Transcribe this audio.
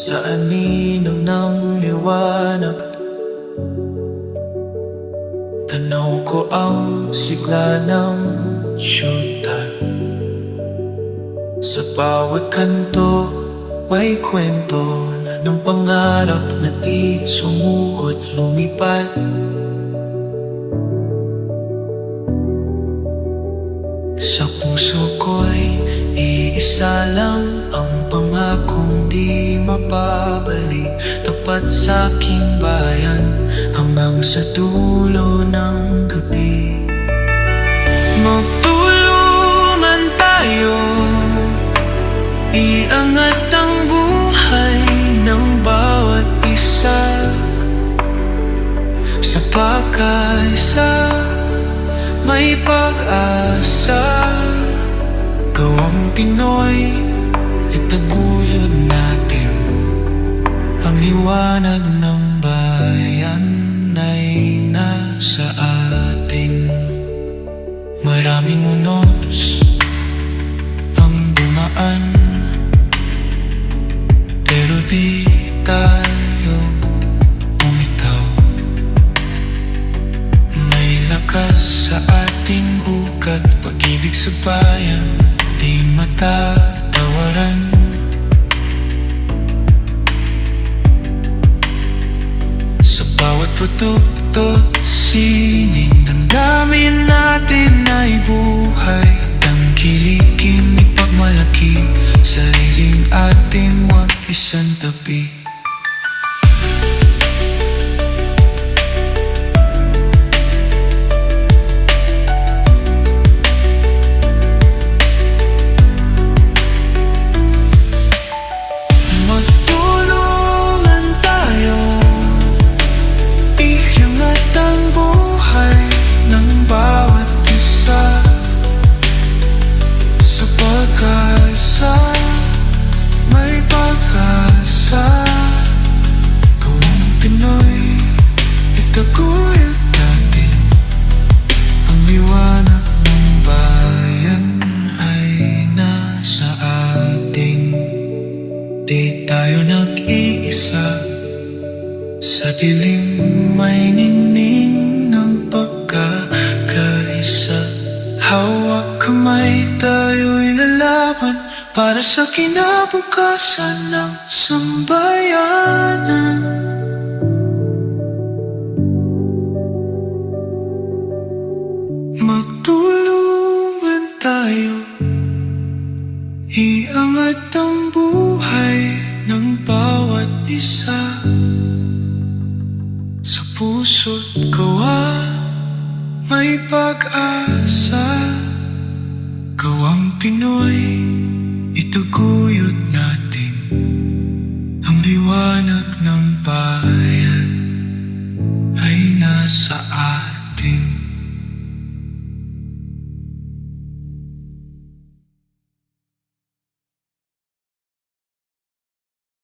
Sa anino ng liwanag Tanaw ko ang sigla ng syudad Sa bawat kanto may kwento ng pangarap na di sumukot lumipad Sa puso ko'y iisa lang ang pangakong di mapabalik. Tapat sa aking bayan hanggang sa dulo ng gabi. Magtulungan tayo Iangat ang buhay ng bawat isa. Sa pagkaisa may pag-asa. Gawang Pinoy liwanag ng bayan Ay nasa ating Maraming unos Ang dumaan. Pero di tayo bumitaw may lakas sa ating ugat Pag-ibig sa bayan Di matatawaran tipo do do. Di tayo nag-iisa. Sa dilim may ningning ng pagkakaisa. Hawak kamay tayo'y lalaban Para sa kinabukasan ng sambayanan. Magtulungan tayo Iangat ang buhay isa Sa puso't gawa May pag-asa. Gawang Pinoy Itaguyod natin Ang liwanag ng bayan Ay nasa